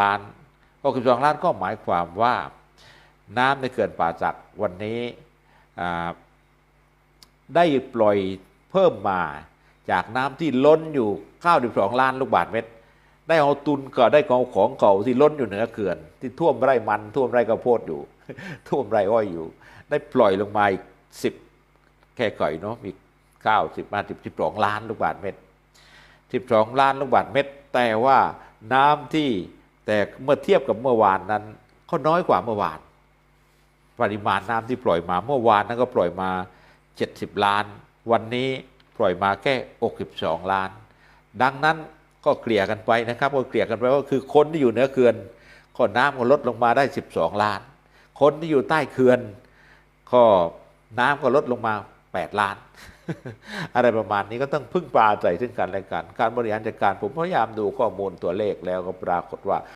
ล้าน62ล้านก็หมายความว่าน้ำในเขื่อนป่าจักวันนี้ได้ปล่อยเพิ่มมาจากน้ำที่ล้นอยู่92ล้านลูกบาศก์เมตร ได้เอาตุนก็ได้ของของเก่าที่ล้นอยู่เหนือเขื่อน ที่ท่วมไร่มันท่วมไร่ข้าวโพดอยู่ ท่วมไร่อ้อยอยู่ ได้ปล่อยลงมาอีกสิบแค่ก่อยเนาะมีเก้าสิบมาสิบสองล้านลูกบาศก์เมตร 12 ล้านลูกบาศก์เมตร แต่ว่าน้ำที่ แต่เมื่อเทียบกับเมื่อวานนั้นก็น้อยกว่าเมื่อวาน ปริมาณน้ำที่ปล่อยมาเมื่อวานนั้นก็ปล่อยมา 70 ล้าน วันนี้ปล่อยมาแค่62ล้าน ดังนั้นก็เกลี่ยกันไปนะครับก็เกลี่ยกันไปว่าคือคนที่อยู่เหนือเขื่อนก็น้ำก็ลดลงมาได้ 12 ล้าน คนที่อยู่ใต้เขื่อนก็น้ำก็ลดลงมา 8 ล้าน อะไรประมาณนี้ก็ต้องพึ่งปลาใจซึ่งกันและกัน การบริหารจัดการผมพยายามดูข้อมูลตัวเลขแล้วก็ปรากฏว่า